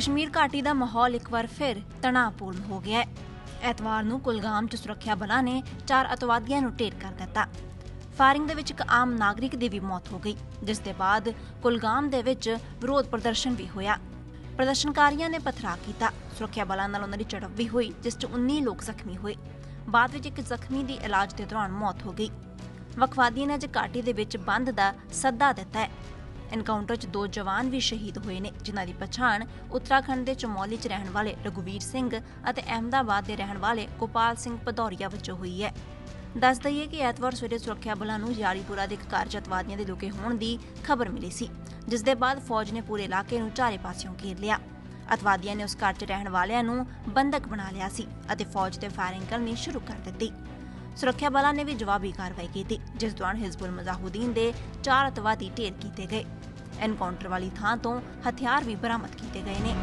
ਕਸ਼ਮੀਰ ਘਾਟੀ ਦਾ ਮਾਹੌਲ ਇੱਕ ਵਾਰ ਫਿਰ ਤਣਾਅਪੂਰਨ ਹੋ ਗਿਆ ਹੈ। ਐਤਵਾਰ ਨੂੰ ਕੁਲਗਾਮ 'ਚ ਸੁਰੱਖਿਆ ਬਲਾਂ ਨੇ ਚਾਰ ਅਤਵਾਦੀਆਂ ਨੂੰ ਢੇਰ ਕਰ ਦਿੱਤਾ। ਫਾਇਰਿੰਗ ਦੇ ਵਿੱਚ ਇੱਕ ਆਮ ਨਾਗਰਿਕ ਦੀ ਵੀ ਮੌਤ ਹੋ ਗਈ, ਜਿਸ ਦੇ ਬਾਅਦ ਕੁਲਗਾਮ ਦੇ ਵਿੱਚ ਵਿਰੋਧ ਪ੍ਰਦਰਸ਼ਨ ਵੀ ਹੋਇਆ। ਪ੍ਰਦਰਸ਼ਨਕਾਰੀਆਂ ਨੇ ਪਥਰਾ ਕੀਤਾ। ਸੁਰੱਖਿਆ ਬਲਾਂ ਨਾਲ ਉਹਨਾਂ ਦੀ ਝੜਪ ਵੀ ਹੋਈ, ਜਿਸ 'ਚ 19 ਲੋਕ ਜ਼ਖਮੀ ਹੋਏ। ਬਾਅਦ ਵਿੱਚ ਇੱਕ ਜ਼ਖਮੀ ਦੀ ਇਲਾਜ ਦੇ ਦੌਰਾਨ ਮੌਤ ਹੋ ਗਈ। ਵਕਵਾਦੀਆਂ ਨੇ ਅੱਜ ਘਾਟੀ ਦੇ ਵਿੱਚ ਬੰਦ ਦਾ ਸੱਦਾ ਦਿੱਤਾ ਹੈ। ਐਨਕਾਊਂਟਰ 'ਚ ਦੋ ਜਵਾਨ ਵੀ ਸ਼ਹੀਦ ਹੋਏ ਨੇ, ਜਿਨ੍ਹਾਂ ਦੀ ਪਛਾਣ ਉੱਤਰਾਖੰਡ ਦੇ ਚਮੌਲੀ 'ਚ ਰਹਿਣ ਵਾਲੇ ਰਘੁਵੀਰ ਸਿੰਘ ਅਤੇ ਅਹਿਮਦਾਬਾਦ ਦੇ ਰਹਿਣ ਵਾਲੇ ਗੋਪਾਲ ਸਿੰਘ ਭਦੌਰੀਆ ਵਜੋਂ ਹੋਈ ਹੈ। ਦੱਸ ਦਈਏ ਕਿ ਐਤਵਾਰ ਸਵੇਰੇ ਸੁਰੱਖਿਆ ਬਲਾਂ ਨੂੰ ਯਾਰੀਪੁਰਾ ਦੇ ਇੱਕ ਘਰ 'ਚ ਅਤਵਾਦੀਆਂ ਦੇ ਲੁਕੇ ਹੋਣ ਦੀ ਖਬਰ ਮਿਲੀ ਸੀ, ਜਿਸ ਦੇ ਬਾਅਦ ਫੌਜ ਨੇ ਪੂਰੇ ਇਲਾਕੇ ਨੂੰ ਚਾਰੇ ਪਾਸਿਓਂ ਘੇਰ ਲਿਆ। ਅਤਵਾਦੀਆਂ ਨੇ ਉਸ ਘਰ 'ਚ ਰਹਿਣ ਵਾਲਿਆਂ ਨੂੰ ਬੰਦਕ ਬਣਾ ਲਿਆ ਸੀ ਅਤੇ ਫੌਜ ਤੇ ਫਾਇਰਿੰਗ ਕਰਨੀ ਸ਼ੁਰੂ ਕਰ ਦਿੱਤੀ। ਸੁਰੱਖਿਆ ਬਲਾਂ ਨੇ ਵੀ ਜਵਾਬੀ ਕਾਰਵਾਈ ਕੀਤੀ, ਜਿਸ ਦੌਰਾਨ ਹਿਜ਼ਬੁਲ ਮੁਜਾਹਿਦੀਨ ਦੇ ਚਾਰ ਅਤਵਾਦੀ ਢੇਰ ਕੀਤੇ ਗਏ। ਐਨਕਾਊਂਟਰ ਵਾਲੀ ਥਾਂ ਤੋਂ ਹਥਿਆਰ ਵੀ ਬਰਾਮਦ ਕੀਤੇ ਗਏ ਨੇ।